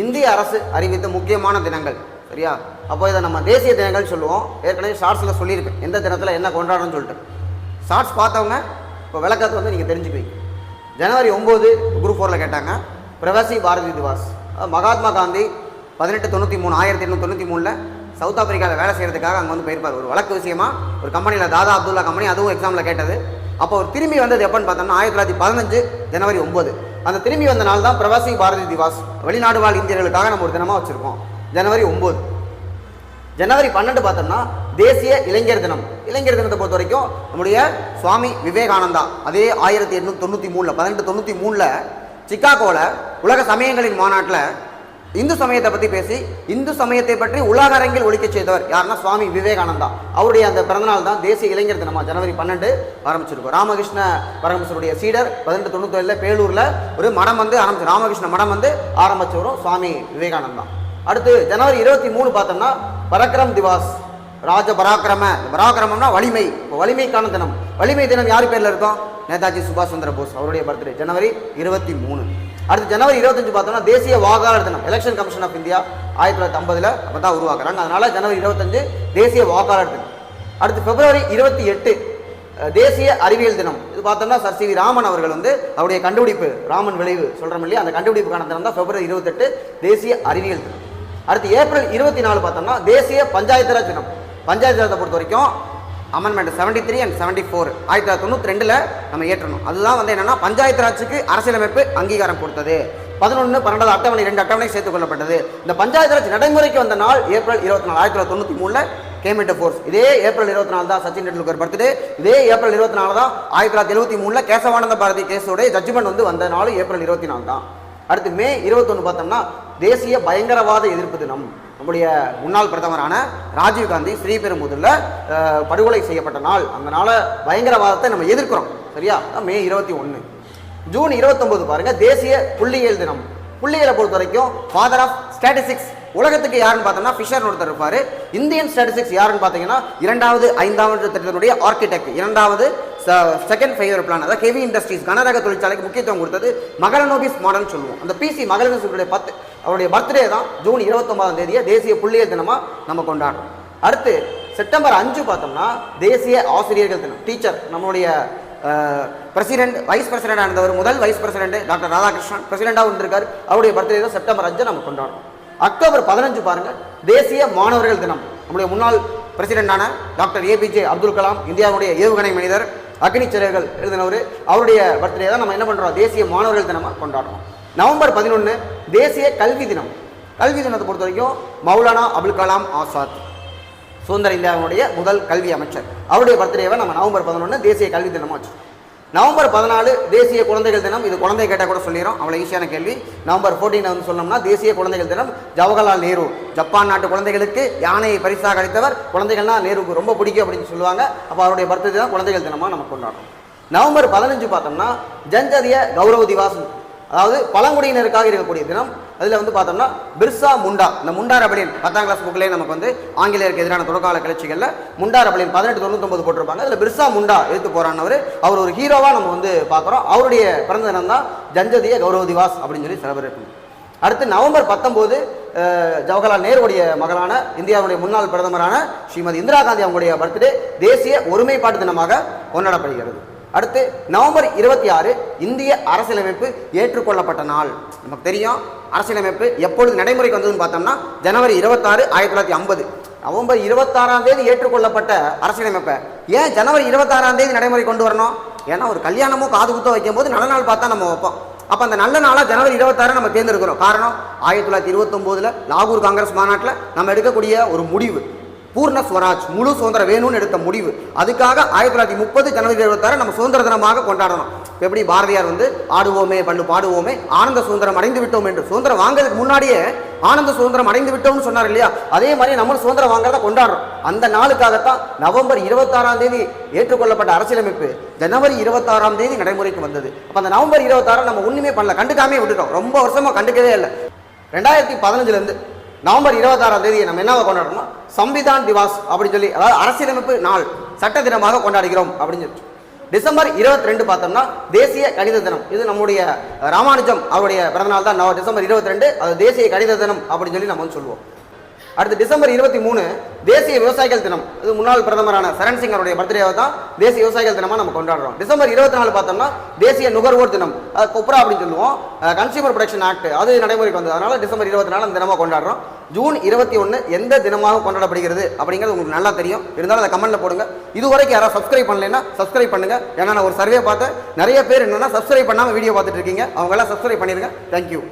இந்திய அரசு அறிவித்த முக்கியமான தினங்கள் சரியா? அப்போ இதை நம்ம தேசிய தினங்கள் சொல்லுவோம். ஏற்கனவே ஷார்ட்ஸில் சொல்லியிருக்கேன். எந்த தினத்தில் என்ன கொண்டாடணும்னு சொல்லிட்டு. ஷார்ட்ஸ் பார்த்தவங்க இப்போ விளக்கத்தை வந்து நீங்கள் தெரிஞ்சுக்குவீங்க. ஜனவரி ஒம்பது குரூப் ஃபோரில் கேட்டாங்க. பிரவாசி பாரதி திவாஸ். மகாத்மா காந்தி பதினெட்டு தொண்ணூற்றி மூணு ஆயிரத்தி எண்ணூற்றி தொண்ணூற்றி மூணில் சவுத் ஆப்பிரிக்காவில் வேலை செய்கிறதுக்காக அங்கே வந்து போயிருப்பார். ஒரு வழக்கு விஷயமா ஒரு கம்பெனியில் தாதா அப்துல்லா கம்பெனி அதுவும் எக்ஸாமில் கேட்டது. அப்போ அவர் திரும்பி வந்தது எப்போன்னு பார்த்தோம்னா ஆயிரத்தி தொள்ளாயிரத்தி பதினஞ்சு ஜனவரி ஒம்பது. அந்த திரும்பி வந்த நாள் தான் பிரவாசி பாரதி திவாஸ் வெளிநாடு வாழ் இந்தியர்களுக்காக நம்ம ஒரு தினமாக வச்சுருக்கோம். ஜனவரி ஒம்பது. ஜனவரி பன்னெண்டு பார்த்தோம்னா தேசிய இளைஞர் தினம். இளைஞர் தினத்தை பொறுத்த வரைக்கும் நம்முடைய சுவாமி விவேகானந்தா அதே ஆயிரத்தி எட்நூத்தி தொண்ணூற்றி மூணில் பதினெட்டு தொண்ணூற்றி மூணில் சிக்காகோவில் உலக சமயங்களின் மாநாட்டில் இந்து சமயத்தை பற்றி பேசி இந்து சமயத்தை பற்றி உலக அரங்கில் ஒழிக்கச் செய்தவர் யாருன்னா சுவாமி விவேகானந்தா. அவருடைய அந்த பிறந்தநாள் தான் தேசிய இளைஞர் தினமா ஜனவரி பன்னெண்டு ஆரம்பிச்சிருக்கோம். ராமகிருஷ்ண பரமசருடைய சீடர் பதினெட்டு தொண்ணூத்தேழில் பேலூரில் ஒரு மடம் வந்து ஆரம்பிச்சு ராமகிருஷ்ண மடம் வந்து ஆரம்பிச்சவரும் சுவாமி விவேகானந்தா. அடுத்து ஜனவரி இருபத்தி மூணு பார்த்தோம்னா பரக்ரம் திவாஸ் ராஜ பராக்கிரம. பராக்கிரமம்னா வலிமை. இப்போ வலிமைக்கான தினம். வலிமை தினம் யார் பேரில் இருக்கும்? நேதாஜி சுபாஷ் சந்திர போஸ் அவருடைய பர்த்டே ஜனவரி இருபத்தி மூணு. அடுத்து ஜனவரி இருபத்தஞ்சு பார்த்தோம்னா தேசிய வாக்காளர் தினம் எலெக்ஷன் கமிஷன் ஆஃப் இந்தியா ஆயிரத்தி தொள்ளாயிரத்தி ஐம்பதுல அப்போ தான் உருவாக்குறாங்க அதனால ஜனவரி இருபத்தஞ்சு தேசிய வாக்காளர் தினம். அடுத்து பிப்ரவரி இருபத்தி எட்டு தேசிய அறிவியல் தினம். இது பார்த்தோம்னா சர் சி வி ராமன் அவர்கள் வந்து அவருடைய கண்டுபிடிப்பு ராமன் விளைவு சொல்கிறோம் இல்லையா? அந்த கண்டுபிடிப்புக்கான தினம் தான் பிப்ரவரி இருபத்தெட்டு தேசிய அறிவியல் தினம். அடுத்து ஏப்ரல் இருபத்தி நாலு பார்த்தோம்னா தேசிய பஞ்சாயத்து ராஜ் தினம். பஞ்சாயத்து ராஜை பொறுத்த வரைக்கும் amendment seventy three and seventy four ஆயிரத்தி தொள்ளாயிரத்தி தொண்ணூற்றி ரெண்டில் நம்ம ஏற்றணும். அதுதான் வந்து என்னென்னா பஞ்சாயத்து ராஜுக்கு அரசியலமைப்பு அங்கீகாரம் கொடுத்தது. பதினொன்று பன்னெண்டாவது அட்டவணை ரெண்டு அட்டவணை சேர்த்துக் கொள்ளப்பட்டது. இந்த பஞ்சாயத்து ராஜ் நடைமுறைக்கு வந்த நாள் ஏப்ரல் இருபத்தி நாலு ஆயிரத்தி தொள்ளாயிரத்தி தொண்ணூற்றி மூணில் கேமிட்ட ஃபோர்ஸ் இதே ஏப்ரல் இருபத்தி நாலு தான் சச்சின் டெண்டுல்கர் பர்த்டே இதே ஏப்ரல் இருபத்தி நாலு தான் ஆயிரத்தி தொள்ளாயிரத்தி எழுபத்தி மூணில் கேசவானந்த பாரதி கேஸோட ஜட்ஜ்மெண்ட் வந்து வந்த நாள் ஏப்ரல் இருபத்தி நாலு தான். அடுத்து மே இருபத்தொன்று பார்த்தோம்னா தேசிய பயங்கரவாத எதிர்ப்பு தினம். நம்முடைய முன்னாள் பிரதமரான ராஜீவ் காந்தி ஸ்ரீபெரும்புதூரில் படுகொலை செய்யப்பட்ட நாள். அந்த பயங்கரவாதத்தை நம்ம எதிர்க்கிறோம். சரியா? மே இருபத்தி ஒன்று ஜூன் இருபத்தொம்போது பாருங்கள் தேசிய புள்ளியியல் தினம். புள்ளியியலை பொறுத்த வரைக்கும் ஃபாதர் ஆஃப் ஸ்டாட்டிஸ்டிக்ஸ் உலகத்துக்கு யாருன்னு பார்த்தோம்னா ஃபிஷர் ஒருத்தர் இருப்பார். இந்தியன் ஸ்டாட்டிஸ்டிக்ஸ் யாருன்னு பார்த்தீங்கன்னா இரண்டாவது ஐந்தாவது திட்டத்தினுடைய ஆர்கிடெக்ட் இரண்டாவது செகண்ட் ஃபைவர் பிளான் அதாவது ஹெவி இண்டஸ்ட்ரீஸ் கனரக தொழிற்சாலைக்கு முக்கியத்துவம் கொடுத்தது மகளநோபிஸ் மாடல்னு சொல்லுவோம். அந்த பிசி மகளநோபிஸுடைய பத்து அவருடைய பர்த்டே தான் ஜூன் இருபத்தொன்பதாம் தேதியை தேசிய புள்ளியியல் தினமாக நம்ம கொண்டாடுறோம். அடுத்து செப்டம்பர் அஞ்சு பார்த்தோம்னா தேசிய ஆசிரியர்கள் தினம். டீச்சர் நம்மளுடைய பிரசிடென்ட் வைஸ் பிரசிடென்ட் இருந்தவர் முதல் வைஸ் பிரசிடென்ட் டாக்டர் ராதாகிருஷ்ணன் பிரசிடென்டாகவும் இருந்திருக்காரு அவருடைய பர்த்டே தான் செப்டம்பர் அஞ்சு நம்ம கொண்டாடுறோம். அக்டோபர் பதினஞ்சு பாருங்கள் தேசிய மாணவர்கள் தினம். நம்முடைய முன்னாள் பிரசிடென்டான டாக்டர் ஏபிஜே அப்துல் கலாம் இந்தியாவுடைய ஏவுகணை மனிதர் அக்னி சிறகுகள் எழுதினவர். அவருடைய பர்த்டே தான் நம்ம என்ன பண்ணுறோம் தேசிய மாணவர்கள் தினமாக கொண்டாடுறோம். நவம்பர் பதினொன்று தேசிய கல்வி தினம். கல்வி தினத்தை பொறுத்த வரைக்கும் மௌலானா அபுல் கலாம் ஆசாத் சுதந்திர இந்தியாவினுடைய முதல் கல்வி அமைச்சர். அவருடைய பர்த்டேவை நம்ம நவம்பர் பதினொன்று தேசிய கல்வி தினமாக வச்சோம். நவம்பர் பதினாலு தேசிய குழந்தைகள் தினம் இது குழந்தை கேட்டால் கூட சொல்லிடுறோம். அவ்வளோ ஈஸியான கேள்வி. நவம்பர் 14 வந்து சொன்னோம்னா தேசிய குழந்தைகள் தினம் ஜவஹர்லால் நேரு ஜப்பான் நாட்டு குழந்தைகளுக்கு யானையை பரிசாக அளித்தவர் குழந்தைகள்னா நேருக்கு ரொம்ப பிடிக்கும் அப்படின்னு சொல்லுவாங்க. அப்போ அவருடைய பர்த்டே தான் குழந்தைகள் தினமாக நம்ம கொண்டாடுறோம். நவம்பர் பதினஞ்சு பார்த்தோம்னா ஜன்ஜதிய கௌரவ திவாஸ் அதாவது பழங்குடியினருக்காக இருக்கக்கூடிய தினம் அதில் வந்து பார்த்தோம்னா பிர்சா முண்டா. இந்த முண்டா ரபலின் பத்தாம் கிளாஸ் புக்கிலே நமக்கு வந்து ஆங்கிலேயருக்கு எதிரான தொடக்கால கிளர்ச்சிகளில் முண்டா ரபலின் பதினெட்டு தொண்ணூத்தொம்பது போட்டிருப்பாங்க. அதில் பிர்சா முண்டா எடுத்து போறானவர் அவர் ஒரு ஹீரோவாக நம்ம வந்து பார்க்குறோம். அவருடைய பிறந்த தினம் தான் ஜஞ்சதிய கௌரவ திவாஸ் அப்படின்னு சொல்லி செலிப்ரேட் பண்ணுவோம் அடுத்து நவம்பர் பத்தொம்போது ஜவஹர்லால் நேருடைய மகளான இந்தியாவுடைய முன்னாள் பிரதமரான ஸ்ரீமதி இந்திரா காந்தி அவங்களுடைய பர்த்டே தேசிய ஒருமைப்பாட்டு தினமாக கொண்டாடப்படுகிறது. அடுத்து நவம்பர் இருபத்தி ஆறு இந்திய அரசியலமைப்பு ஏற்றுக்கொள்ளப்பட்ட நாள். நமக்கு தெரியும் அரசியலமைப்பு எப்பொழுது நடைமுறைக்கு வந்ததுன்னு பார்த்தோம்னா ஜனவரி இருபத்தாறு ஆயிரத்தி தொள்ளாயிரத்தி ஐம்பது. நவம்பர் இருபத்தாறாம் தேதி ஏற்றுக்கொள்ளப்பட்ட அரசியலமைப்பை ஏன் ஜனவரி இருபத்தாறாம் தேதி நடைமுறை கொண்டு வரணும்? ஏன்னா ஒரு கல்யாணமும் காது குத்தம் வைக்கும் போது நல்ல நாள் பார்த்தா நம்ம வைப்போம். அப்போ அந்த நல்ல நாளாக ஜனவரி இருபத்தாறு நம்ம தேர்ந்தெடுக்கிறோம் காரணம் ஆயிரத்தி தொள்ளாயிரத்தி இருபத்தொம்போதில் லாகூர் காங்கிரஸ் மாநாட்டில் நம்ம எடுக்கக்கூடிய ஒரு முடிவு. பூர்ண ஸ்வராஜ் முழு சுதந்திரம் வேணும்னு எடுத்த முடிவு. அதுக்காக ஆயிரத்தி தொள்ளாயிரத்தி முப்பது ஜனவரி இருபத்தாறு நம்ம சுதந்திர தினமாக கொண்டாடணும். எப்படி பாரதியார் வந்து ஆடுவோமே பண்ணு பாடுவோமே ஆனந்த சுதந்திரம் அடைந்து விட்டோம் என்று. சுதந்திரம் வாங்குறதுக்கு முன்னாடியே ஆனந்த சுதந்திரம் அடைந்து விட்டோம்னு சொன்னார் இல்லையா? அதே மாதிரி நம்ம சுதந்திரம் வாங்குறத கொண்டாடுறோம். அந்த நாளுக்காகத்தான் நவம்பர் இருபத்தாறாம் தேதி ஏற்றுக்கொள்ளப்பட்ட அரசியலமைப்பு ஜனவரி இருபத்தாறாம் தேதி நடைமுறைக்கு வந்தது. அப்போ அந்த நவம்பர் இருபத்தாறாம் நம்ம ஒன்றுமே பண்ணல. கண்டுக்காமே விட்டுட்டோம். ரொம்ப வருஷமாக கண்டுக்கவே இல்லை. ரெண்டாயிரத்தி பதினஞ்சுலேருந்து நவம்பர் இருபத்தாறாம் தேதியை நம்ம என்னவா கொண்டாடுறோம் சம்விதான் திவாஸ் அப்படின்னு சொல்லி அதாவது அரசியலமைப்பு நாள் சட்ட தினமாக கொண்டாடுகிறோம் அப்படின்னு சொல்லி டிசம்பர் இருபத்தி ரெண்டு பார்த்தோம்னா தேசிய கணித தினம். இது நம்முடைய ராமானுஜம் அவருடைய பிறந்தநாள் தான். நவ- டிசம்பர் இருபத்தி ரெண்டு அது தேசிய கணித தினம் அப்படின்னு சொல்லி நம்ம வந்து சொல்லுவோம். அடுத்து டிசம்பர் இருபத்தி மூணு தேசிய விவசாயிகள் தினம். இது முன்னாள் பிரதமரான சரண் சிங் அவருடைய பர்த்டேவை தான் தேசிய விவசாயிகள் தினமாக நம்ம கொண்டாடுறோம். டிசம்பர் இருபத்தி நாலு பார்த்தோம்னா தேசிய நுகர்வோர் தினம். அது கொப்ரா அப்படின்னு சொல்லுவோம். கன்சியூமர் ப்ரொடக்ஷன் ஆக்ட் அது நடைமுறைக்கு வந்தது. அதனால டிசம்பர் இருபத்தி நாலு அந்த தினமாக கொண்டாடுறோம். ஜூன் இருபத்தி ஒன்று எந்த தினமாக கொண்டாடப்படுகிறது அப்படிங்கிறது உங்களுக்கு நல்லா தெரியும். இருந்தாலும் அதை கமெண்ட்ல போடுங்க. இதுவரைக்கும் யாராவது சப்ஸ்கிரைப் பண்ணலைன்னா சப்ஸ்கிரைப் பண்ணுங்க. ஏன்னா நான் ஒரு சர்வே பார்த்தேன். நிறைய பேர் என்னன்னா சப்ஸ்கிரைப் பண்ணாமல் வீடியோ பார்த்துட்டு இருக்கீங்க. அவங்க எல்லாம் சப்ஸ்கிரைப் பண்ணிடுங்க தேங்க்யூ